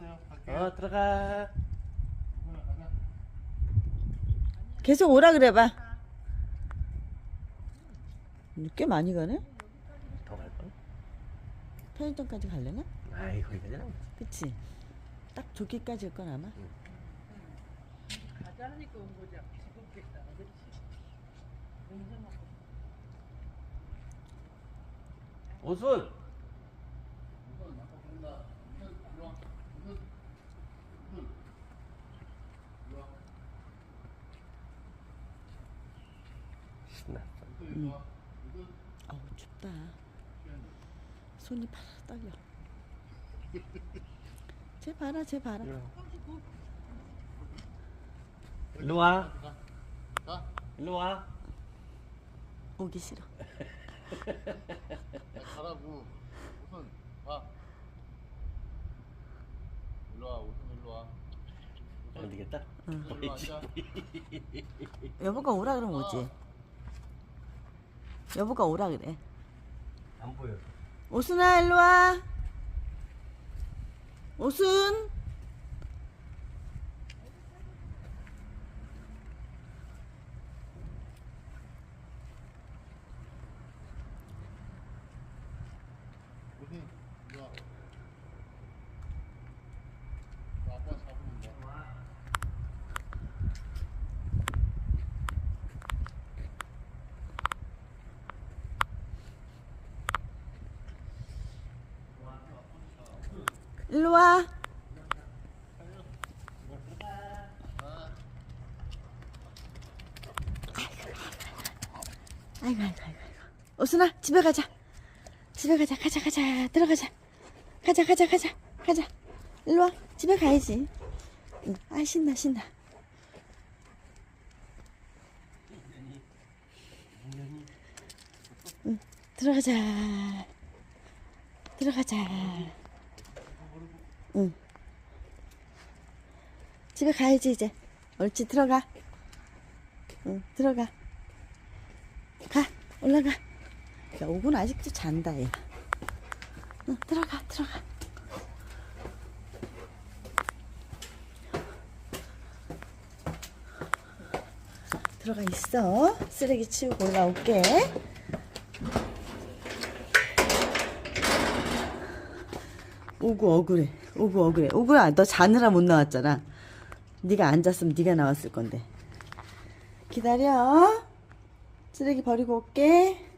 왔어요. 갈게요. 어 들어가. 계속 오라 그래봐. 꽤 많이 가네? 더갈 걸? 편의점까지 갈래나? 아이 거기까지는. 안 가지. 그치? 딱 저기까지일 건 아마? 가자니까 온 거지. 그렇지. 오순. 신났어. 어우 춥다. 손이 파라 떨려. 쟤 봐라 쟤 봐라. 일로 와. 가. 일로 와. 오기 싫어. 야, 가라고. 우선 가. 일로 와. 우선 일로 와. 안 되겠다. 앉아. 여보가 오라 그러면 오지. 여보가 오라 그래. 안 보여. 오순아 일로 와. 오순. 우선 일로 와. 너 아빠 잡으면 돼. 일로 와. 아이고 아이고 아이고. 오순아 집에 가자. 집에 가자 가자 가자 들어가자. 가자 가자 가자 가자. 일로 와 집에 가야지. 응. 아 신나 신나. 응 들어가자. 들어가자. 응. 집에 가야지 이제. 옳지 들어가. 응 들어가. 가 올라가. 야 오군 아직도 잔다 얘. 응 들어가 들어가. 자, 들어가 있어. 쓰레기 치우고 올라올게. 오구 억울해. 오구 억울해. 오구야, 너 자느라 못 나왔잖아. 네가 앉았으면 네가 나왔을 건데. 기다려. 쓰레기 버리고 올게.